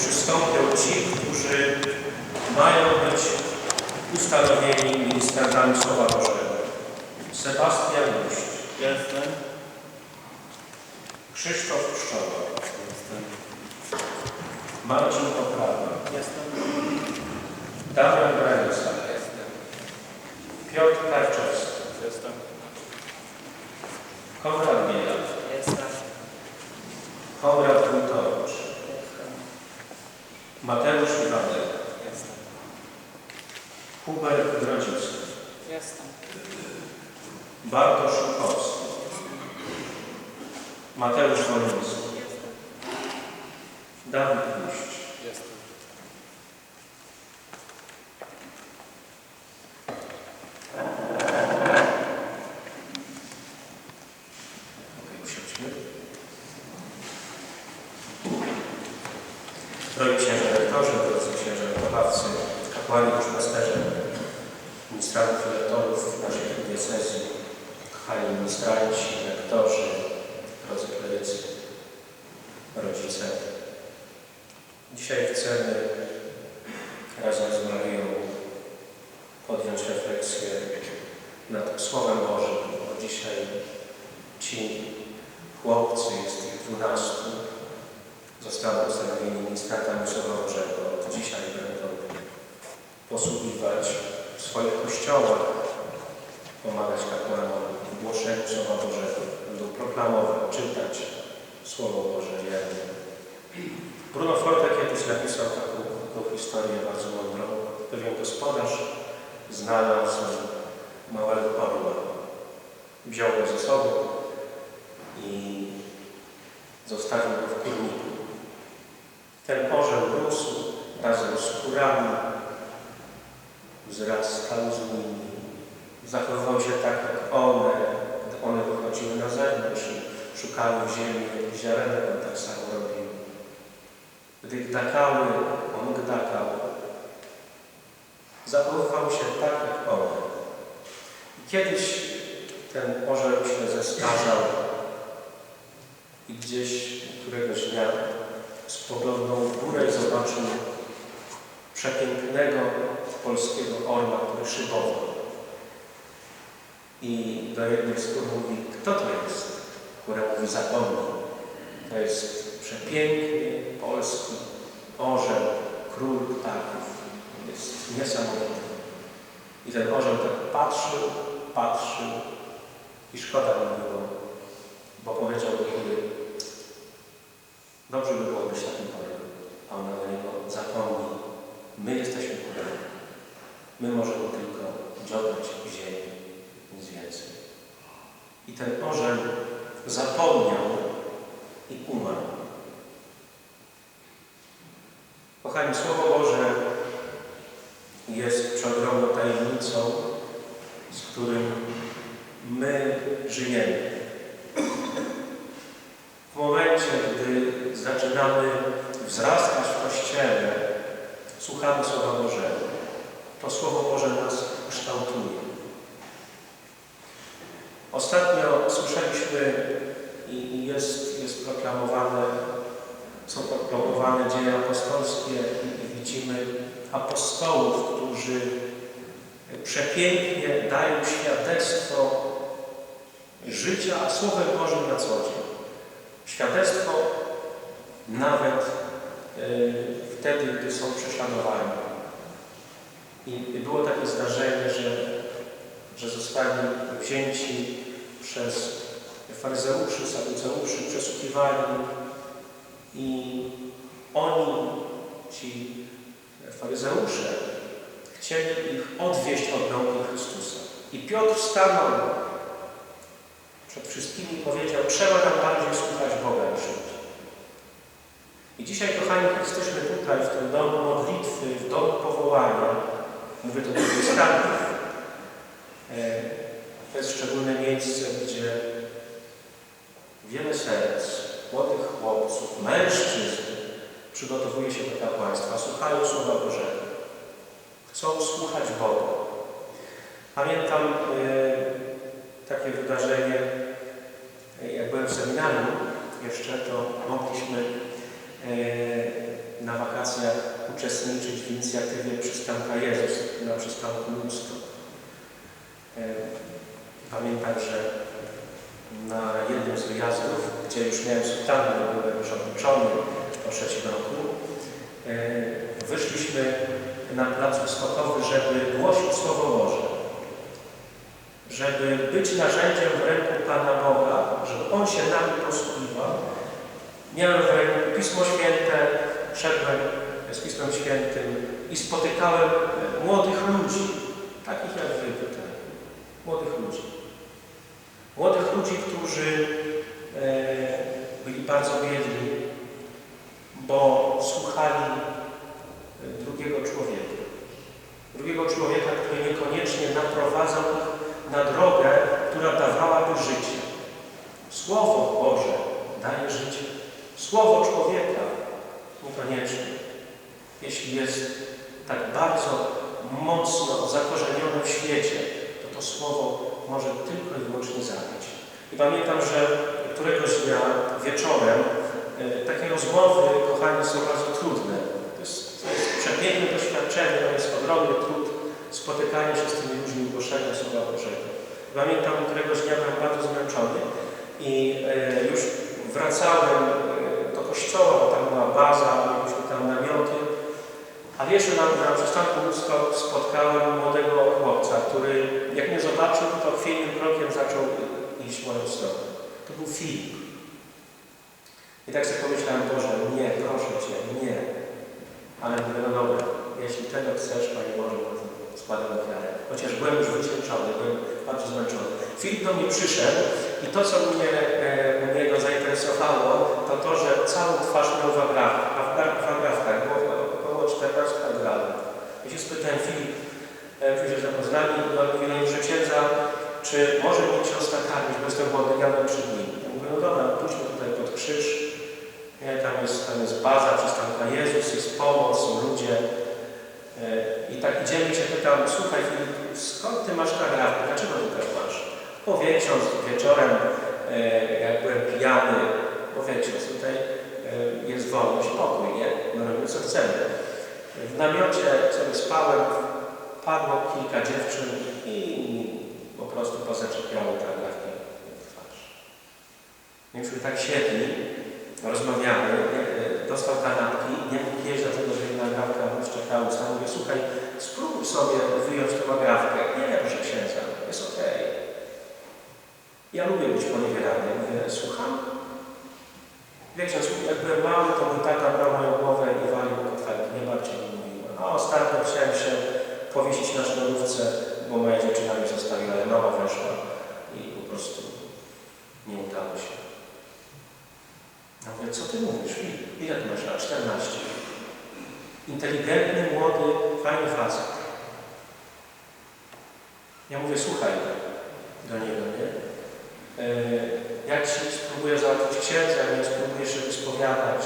przystąpią ci, którzy mają być ustanowieni ministrantami Słowa Bożego. Sebastian Guść, Jestem. Krzysztof Pszczoła, Jestem. Marcin Poprawa, Jestem. Damian Granica, Jestem. Piotr Karczewski, Jestem. Konrad Bielat, Jestem. Konrad Wójtowicz, Mateusz Iwanek, Jestem. Hubert Grodzicki, Jestem. Bartosz Szukowski, Mateusz Woliński, Guść, Jestem. Drogi księże rektorzy, drodzy księże wychowawcy, kapłani, duszpasterze, ministrantów i lektorów naszej diecezji, kochani ministranci, lektorzy, drodzy klerycy, rodzice. Dzisiaj chcemy razem z Marią podjąć refleksję nad Słowem Bożym, bo dzisiaj ci chłopcy, jest ich dwunastu, zostaną ustanowieni ministrantami Słowa Bożego. Dzisiaj będą posługiwać w swoich kościołach, pomagać kapłanom w głoszeniu Słowa Bożego, będą proklamować, czytać Słowo Boże wiernie. Bruno Forte kiedyś napisał taką, taką historię bardzo mądrą. Pewien gospodarz znalazł małego orła. Wziął go ze sobą i zostawił go w kurniku. Ten orzeł rósł razem z kurami, wzrastał z nimi, zachowywał się tak jak one, gdy one wychodziły na zewnątrz i szukały w ziemi ziarenek, tak samo robił. Gdy gdakały, on gdakał. Zachowywał się tak jak one. I kiedyś ten orzeł się zestarzał i gdzieś któregoś dnia spoglądał w górę i zobaczył przepięknego polskiego orła, który szybował. I do jednej z mówi, kto to jest? Kura mówi, zapomnij. To jest przepiękny polski orzeł, król ptaków. Jest niesamowity. I ten orzeł tak patrzył, patrzył i szkoda mi było, bo powiedział kury, dobrze by było być takim orłem. A ona do niego zapomnij, my jesteśmy kurami. My możemy tylko dziobać w ziemi, nic więcej. I ten orzeł zapomniał i umarł. Kochani, Słowo Boże jest przeogromną tajemnicą, z którym my żyjemy. W momencie, gdy zaczynamy wzrastać w Kościele, słuchamy Słowa Bożego. To Słowo Boże nas kształtuje. Ostatnio słyszeliśmy i jest, jest proklamowane, są proklamowane dzieje apostolskie i, widzimy apostołów, którzy przepięknie dają świadectwo życia Słowem Bożym na co dzień. Świadectwo nawet y, wtedy, gdy są prześladowani. I, I było takie zdarzenie, że, że zostali wzięci przez faryzeuszy, saduceuszy, przesłuchiwani i oni, ci faryzeusze, chcieli ich odwieść od nauki Chrystusa. I Piotr stanął przed wszystkimi i powiedział, trzeba nam bardziej słuchać Boga niż ludzi. I dzisiaj, kochani, jesteśmy tutaj, w tym domu modlitwy, w domu powołania. Mówię to do Krystantów. E, To jest szczególne miejsce, gdzie wiele serc, młodych chłopców, mężczyzn przygotowuje się do kapłaństwa, słuchają Słowa Bożego. Chcą słuchać Boga. Pamiętam e, takie wydarzenie, jak byłem w seminarium jeszcze, to mogliśmy e, na wakacjach uczestniczyć w inicjatywie Przystanka Jezus na przystanku Ludzko. E, Pamiętam, że na jednym z wyjazdów, gdzie już miałem sutannę, byłem obuczony po trzecim roku, e, wyszliśmy na placu Skokowy, żeby głosić Słowo Boże. Żeby być narzędziem w ręku Pana Boga, żeby On się nami posługiwał. Miałem w ręku Pismo Święte, szedłem z Pismem Świętym i spotykałem młodych ludzi, takich jak Wy tutaj, młodych ludzi. Młodych ludzi, którzy e, byli bardzo biedni, bo słuchali e, drugiego człowieka. Drugiego człowieka, który niekoniecznie naprowadzał ich na drogę, która dawałaby życie. Słowo Boże daje życie. Słowo człowieka niekoniecznie. Jeśli jest tak bardzo mocno zakorzenione w świecie, to słowo może tylko i wyłącznie zabić. I pamiętam, że któregoś dnia wieczorem e, takie rozmowy, kochani, są bardzo trudne. To jest, to jest przepiękne doświadczenie, to jest ogromny trud spotykania się z tymi ludźmi, głoszenia Słowa Bożego. Pamiętam, któregoś dnia byłem bardzo zmęczony i e, już wracałem e, do kościoła, bo tam była baza, mieliśmy ale jeszcze na, na przystanku Ludzko spotkałem młodego chłopca, który jak mnie zobaczył, to chwiejnym krokiem zaczął iść w moją stronę. To był Filip. I tak sobie pomyślałem, Boże, nie, proszę Cię, nie. Ale mówię, no dobra, jeśli tego chcesz, Panie Boże, składam ofiarę. Chociaż byłem już wycieńczony, byłem bardzo zmęczony. Filip do mnie przyszedł i to, co mnie, e, mnie go zainteresowało, to to, że całą twarz miał w agrafkach, a w gra- w agrafkach było około 14 gramów. Ja się spytałem, Filip, e, Filip się zapoznali i on mówi, no proszę księdza, czy może mnie ksiądz nakarmić, bo jestem głodny, ja byłem przy nim. Ja mówię, no dobra, pójdźmy tutaj pod krzyż, nie, tam, jest, tam jest baza, przystanka Jezus, jest pomoc, są ludzie. E, I tak idziemy się pytam, słuchaj Filip, skąd ty masz tę agrafkę? Dlaczego ty tak masz? Ksiądz wieczorem, e, jak byłem pijany, powie ksiądz, tutaj jest wolność, pokój, nie? My robimy co chcemy. W namiocie sobie spałem, padło kilka dziewczyn i po prostu pozaczepiały te agrafki w twarz. Myśmy tak siedli, rozmawiamy, dostał kanapki, nie mógł jeść, dlatego że jedna agrafka szczekała usta. Mówię, słuchaj, spróbuj sobie wyjąć tą agrafkę. Nie, proszę księdza, jest okej. Ja lubię być poniewierany. Mówię, słucham? Wie ksiądz, jak byłem mały, to mój tata brał moją głowę i walił kotletki. Nie bardziej mi mówił. A ostatnio chciałem się powiesić na sznurówce, bo moja dziewczyna mnie zostawiła, ale mama weszła i po prostu nie udało się. Ja mówię, co ty mówisz? Ile ty masz lat? 14. Inteligentny, młody, fajny facet. Ja mówię, słuchaj do niego, nie? E, Jak ci spróbuję załatwić księdza, nie spróbujesz się wyspowiadać,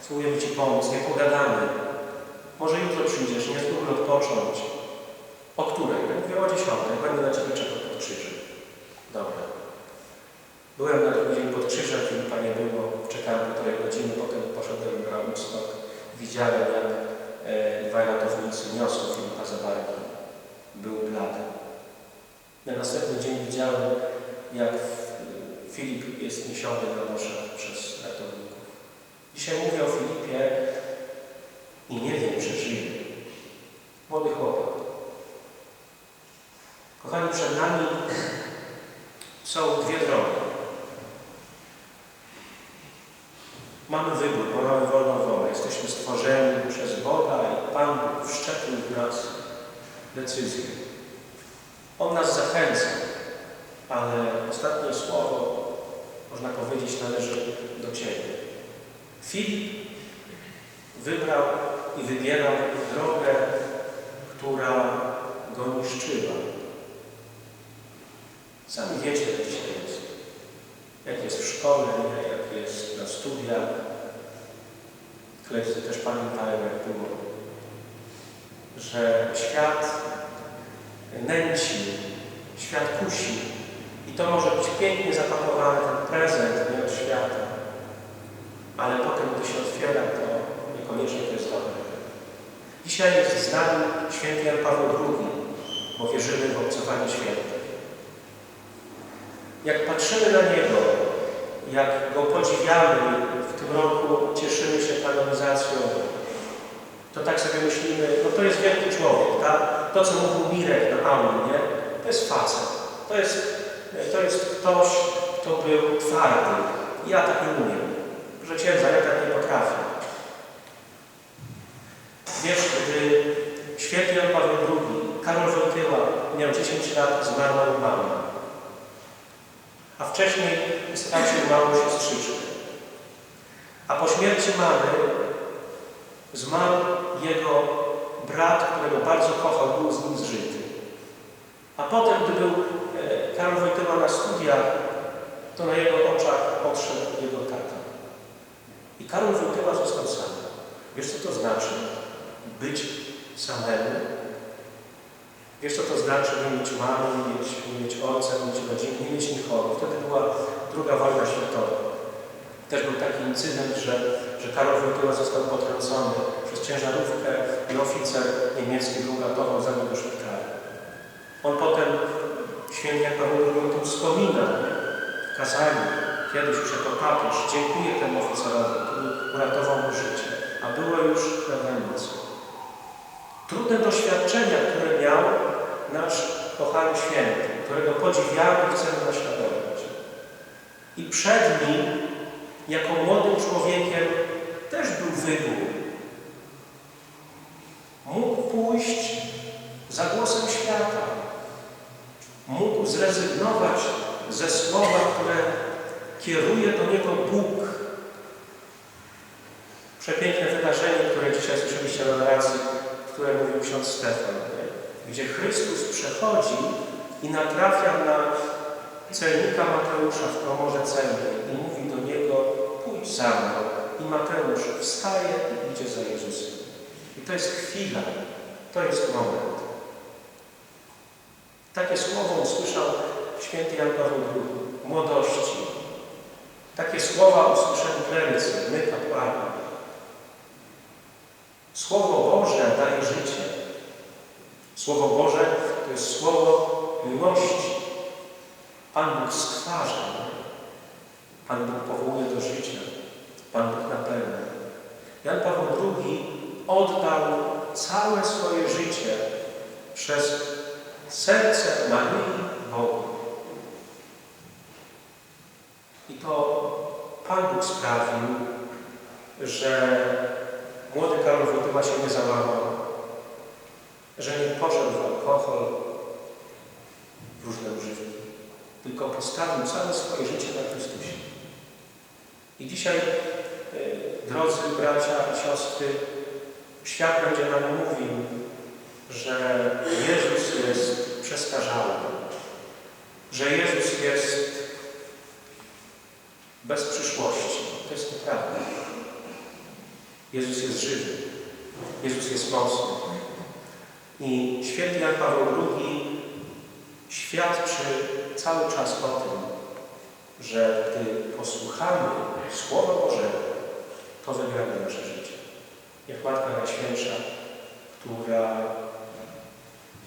spróbujemy ci pomóc, nie pogadamy. Może jutro przyjdziesz, nie spróbuj odpocząć. O której? Ja mówię, o 10. Będę na ciebie czekał pod krzyżem. Dobra. Byłem na drugi dzień pod krzyżem, Filipa nie było, czekałem półtorej godziny, potem poszedłem na Woodstock. Widziałem, jak e, dwaj ratownicy niosą Filipa za barki. Był blady. Na następny dzień widziałem, jak Filip jest niesiony na noszach przez ratowników. Dzisiaj mówię o Filipie i nie wiem. Młody chłopak. Kochani, przed nami są dwie drogi. Mamy wybór, bo mamy wolną wolę. Jesteśmy stworzeni przez Boga i Pan Bóg wszczepił w nas decyzję. On nas zachęca, ale ostatnie słowo, można powiedzieć, należy do Ciebie. Filip wybrał i wybierał drogę, która go niszczyła. Sami wiecie, jak dzisiaj jest. Jak jest w szkole, jak jest na studiach. Koledzy też pamiętają, jak było, że świat nęci, świat kusi. I to może być pięknie zapakowany ten prezent nie od świata. Ale potem, gdy się otwiera, to koniecznie to jest dobre. Dzisiaj jest z nami święty Jan Paweł II, bo wierzymy w obcowanie świętych. Jak patrzymy na Niego, jak Go podziwiamy, w tym roku cieszymy się kanonizacją, to tak sobie myślimy, no to jest wielki człowiek, tak? To, co mówił Mirek na Auli, nie? To jest facet. To jest, to jest ktoś, kto był twardy. Ja tak nie umiem. Proszę księdza, ja tak nie potrafię. Wiesz, gdy święty Jan Paweł II, Karol Wojtyła miał 10 lat, zmarła mama. A wcześniej stracił małą siostrzyczkę. A po śmierci mamy zmarł jego brat, którego bardzo kochał, był z nim zżyty. A potem, gdy był e, Karol Wojtyła na studiach, to na jego oczach odszedł jego tata. I Karol Wojtyła został sam. Wiesz, co to znaczy? Być samemu. Wiesz, co to znaczy nie mieć mamy, nie mieć, nie mieć ojca, nie mieć rodziny, nie mieć nikogo. Wtedy była druga wojna światowa. Też był taki incydent, że, że Karol Wojtyła został potrącony przez ciężarówkę i oficer niemiecki był ratował za nim do szpitala. On potem, święty jak Paweł II wspomina w kazaniu, kiedyś już jako papież, dziękuję temu oficerowi, który uratował mu życie, a było już na granicy. Trudne doświadczenia, które miał nasz kochany święty, którego podziwiamy i chcemy naśladować. I przed nim, jako młodym człowiekiem, też był wybór. Mógł pójść za głosem świata. Mógł zrezygnować ze słowa, które kieruje do niego Bóg. Przepiękne wydarzenie, które dzisiaj słyszeliście na narracji, które mówił ksiądz Stefan, gdzie Chrystus przechodzi i natrafia na celnika Mateusza w komorze celnej i mówi do niego, pójdź za mną. I Mateusz wstaje i idzie za Jezusem. I to jest chwila, to jest moment. Takie słowo usłyszał święty Jan Paweł II, młodości. Takie słowa usłyszeli klerycy, my kapłani. Słowo Boże daje życie. Słowo Boże to jest słowo miłości. Pan Bóg stwarza. Pan Bóg powołuje do życia. Pan Bóg napełnia. Jan Paweł II oddał całe swoje życie przez serce Maryi Bogu. I to Pan Bóg sprawił, że młody Karol Wojtyła się nie załamał, że nie poszedł w alkohol, w różne używki, tylko postawił całe swoje życie na Chrystusie. I dzisiaj, y, drodzy bracia i siostry, świat będzie nam mówił, że Jezus jest przestarzały, że Jezus jest bez przyszłości. To jest nieprawda. Jezus jest żywy. Jezus jest mocny. I święty Jan Paweł II świadczy cały czas o tym, że gdy posłuchamy Słowa Bożego, to wygramy nasze życie. Jak Matka Najświętsza, która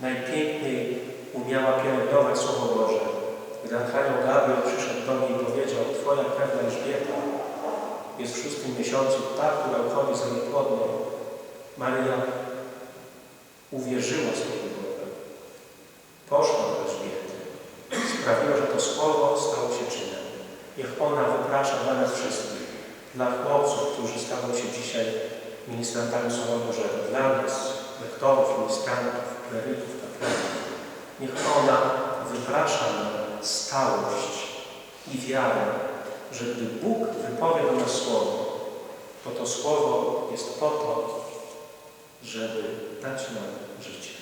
najpiękniej umiała pielęgnować Słowo Boże. Gdy Archanioł Gabriel przyszedł do niej i powiedział Twoja krewna Elżbieta jest w szóstym miesiącu ta, która uchodzi za niepłodną. Maria uwierzyła Słowu Boga. Poszła do Elżbiety. Sprawiła, że to Słowo stało się czynem. Niech ona wyprasza dla nas wszystkich, dla chłopców, którzy staną się dzisiaj ministrantami Słowa Bożego, dla nas, lektorów, ministrantów, kleryków, kapłanów. Niech ona wyprasza nam stałość i wiarę, że gdy Bóg wypowie do nas Słowo, to to Słowo jest po to, żeby dać nam życie.